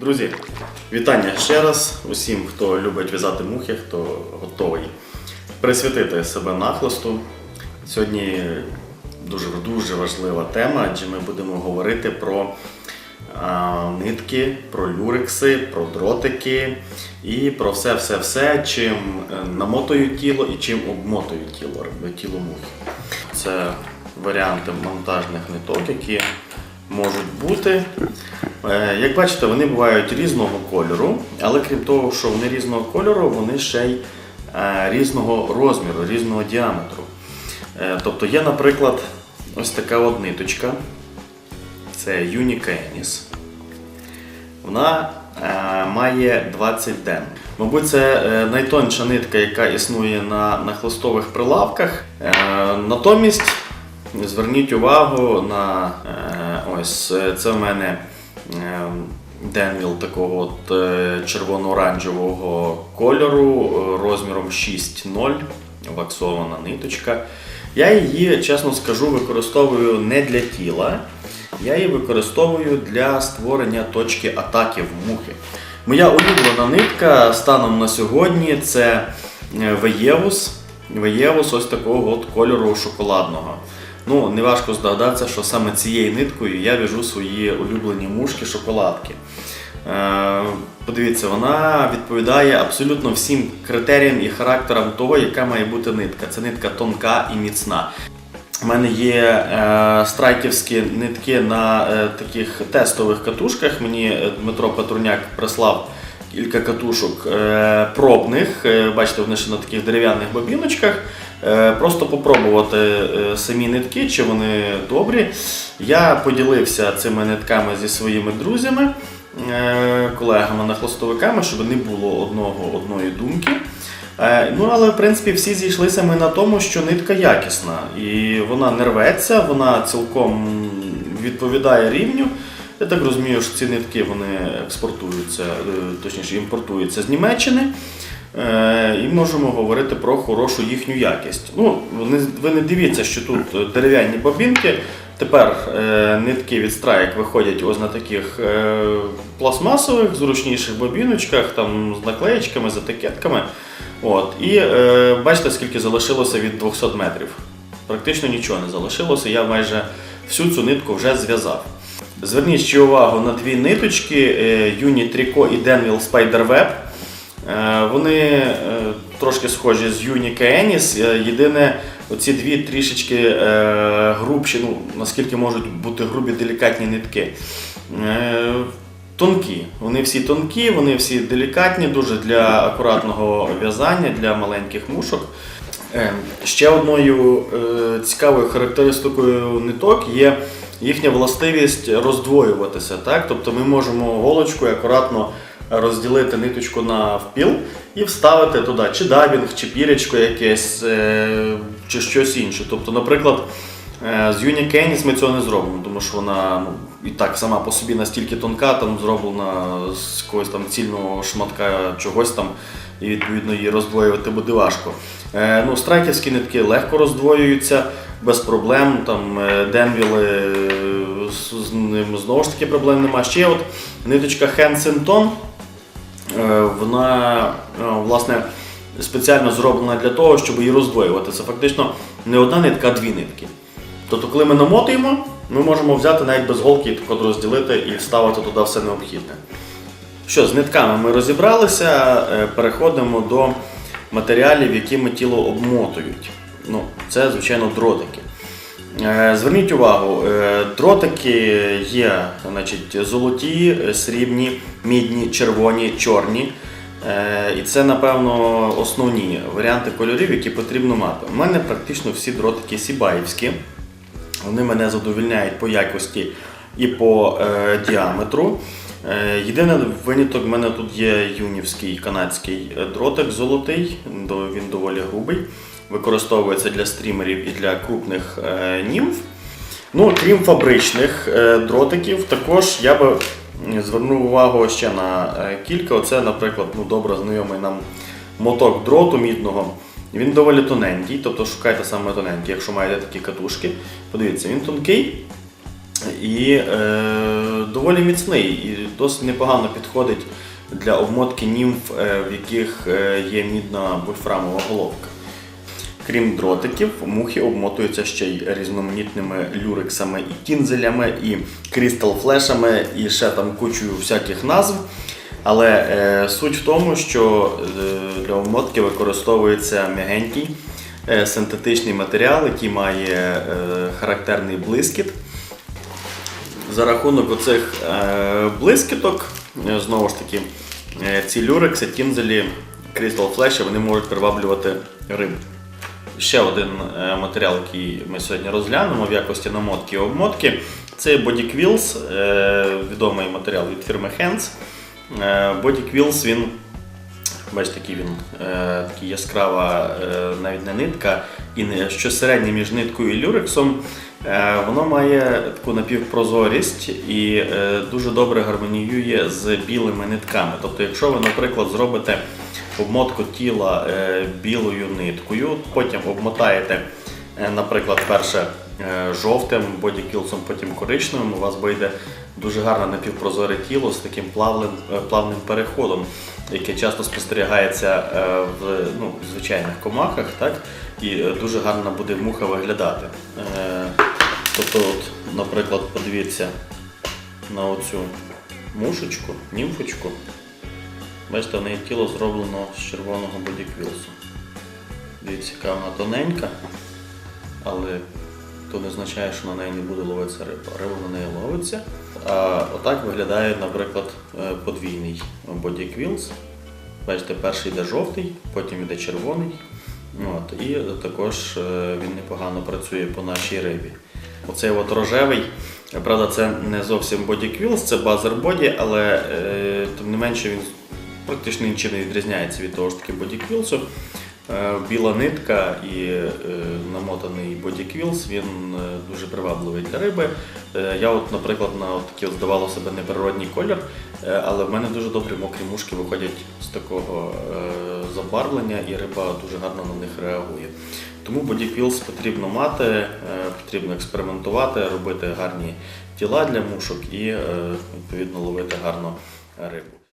Друзі, вітання ще раз усім, хто любить в'язати мухи, хто готовий присвятити себе нахлисту. Сьогодні дуже дуже важлива тема, адже ми будемо говорити про а, нитки, про люрекси, про дротики і про все-все-все, чим е, намотують тіло і чим обмотують тіло, тіло мухи. Це варіанти монтажних ниток, які можуть бути. Е, Як бачите, вони бувають різного кольору, але крім того, що вони різного кольору, вони ще й е, різного розміру, різного діаметру. Е, Тобто є, наприклад, ось така от ниточка. Це Unicanis. Вона е, має 20 ден. Мабуть, це найтонша нитка, яка існує на, на прилавках. Натомість зверніть увагу на е, ось це в мене е, денвіл такого от е, червоно-оранжевого кольору розміром 6,0 ваксована ниточка. Я її, чесно скажу, використовую не для тіла. Я її використовую для створення точки атаки в мухи. Моя улюблена нитка станом на сьогодні це Веєвус. Веєвус ось такого от кольору шоколадного. Ну, неважко здогадатися, що саме цією ниткою я в'яжу свої улюблені мушки шоколадки. Е, Подивіться, вона відповідає абсолютно всім критеріям і характерам того, яка має бути нитка. Це нитка тонка і міцна. У мене є е, страйківські нитки на е, таких тестових катушках. Мені е, Дмитро Петруняк прислав кілька катушок е, пробних. Е, бачите, вони ще на таких дерев'яних бобіночках. Е, просто попробувати е, самі нитки, чи вони добрі. Я поділився цими нитками зі своїми друзями, е, колегами нахлостовиками, щоб не було одного одної думки. Ну, але в принципі всі зійшлися ми на тому, що нитка якісна і вона не рветься, вона цілком відповідає рівню. Я так розумію, що ці нитки вони експортуються, точніше імпортуються з Німеччини. Е, І можемо говорити про хорошу їхню якість. Ну, ви не дивіться, що тут дерев'яні бобінки. Тепер е, нитки від страйк виходять ось на таких е, пластмасових, зручніших бобіночках, там з наклеєчками, з етикетками. От. І бачите, скільки залишилося від 200 метрів. Практично нічого не залишилося, я майже всю цю нитку вже зв'язав. Зверніть ще увагу на дві ниточки Uni Tricot і Denville Spiderweb. Е, Вони е, трошки схожі з Uni Caenis. Е, Єдине, оці дві трішечки грубші, ну, наскільки можуть бути грубі делікатні нитки. Тонкі. Вони всі тонкі, вони всі делікатні, дуже для акуратного в'язання, для маленьких мушок. Ще одною цікавою характеристикою ниток є їхня властивість роздвоюватися. Так? Тобто ми можемо голочкою акуратно розділити ниточку на впіл і вставити туди чи дабінг, чи пірячко якесь, е, чи щось інше. Тобто, наприклад, е, з Юні Кеніс ми цього не зробимо, тому що вона ну, і так сама по собі настільки тонка, там зроблена з якогось там цільного шматка чогось там, і відповідно її роздвоювати буде важко. Е, ну, страйківські нитки легко роздвоюються без проблем. Там е, денвіли з ним знову ж таки проблем немає. Ще от ниточка Хенсентон. Е, Вона е, власне спеціально зроблена для того, щоб її роздвоювати. Це фактично не одна нитка, а дві нитки. Тобто, коли ми намотуємо, ми можемо взяти навіть без голки і розділити і вставити туди все необхідне. Що, з нитками ми розібралися, е, переходимо до матеріалів, якими тіло обмотують. Ну, це, звичайно, дротики. Е, Зверніть увагу, е, дротики є значить, золоті, срібні, мідні, червоні, чорні. Е, І це, напевно, основні варіанти кольорів, які потрібно мати. У мене практично всі дротики сібаївські. Вони мене задовільняють по якості і по діаметру. Єдиний виняток в мене тут є юнівський канадський дротик золотий, він доволі грубий. Використовується для стрімерів і для крупних е, німф. Ну, крім фабричних е, дротиків, також я би звернув увагу ще на е, кілька. Оце, наприклад, ну, добре знайомий нам моток дроту мідного. Він доволі тоненький, тобто шукайте саме тоненький, якщо маєте такі катушки. Подивіться, він тонкий і е, доволі міцний і досить непогано підходить для обмотки німф, в яких є мідна вольфрамова головка. Крім дротиків, мухи обмотуються ще й різноманітними люрексами і кінзелями, і крістал-флешами, і ще там кучою всяких назв. Але е, суть в тому, що е, для обмотки використовується м'ягенький е, синтетичний матеріал, який має е, характерний блискіт. За рахунок оцих е, блискіток, е, знову ж таки, е, ці люрекси, кінзелі, крістал флеші, вони можуть приваблювати рибу. Ще один е, матеріал, який ми сьогодні розглянемо в якості намотки і обмотки, це Body Quills, е, відомий матеріал від фірми Hands. Е, Body Quills, він, бачите, такий він такий яскрава, навіть не нитка, і не що середнє між ниткою і люрексом. Воно має таку напівпрозорість і дуже добре гармоніює з білими нитками. Тобто, якщо ви, наприклад, зробите обмотку тіла е, білою ниткою, потім обмотаєте, е, наприклад, перше е, жовтим бодікілсом, потім коричневим, у вас вийде дуже гарне напівпрозоре тіло з таким плавним, плавним переходом, яке часто спостерігається в ну, звичайних комахах, так? і дуже гарно буде муха виглядати. Тобто, от, наприклад, подивіться на оцю мушечку, німфочку. Бачите, в неї тіло зроблено з червоного бодіквілсу. Дивіться, яка вона тоненька, але то не означає, що на неї не буде ловитися риба. Риба на неї ловиться. А отак виглядає, наприклад, е, подвійний бодіквілс. Бачите, перший йде жовтий, потім йде червоний. От, і також е, він непогано працює по нашій рибі. Оцей от рожевий, правда, це не зовсім бодіквілс, це базер боді, але е, тим не менше він практично нічим не відрізняється від того ж таки бодіквілсу. Біла нитка і е, намотаний бодіквілс, він е, дуже привабливий для риби. Е, Я, от, наприклад, на от от, здавало себе неприродній колір, але в мене дуже добрі мокрі мушки виходять з такого забарвлення, і риба дуже гарно на них реагує. Тому бодіквілс потрібно мати, потрібно експериментувати, робити гарні тіла для мушок і відповідно ловити гарно рибу.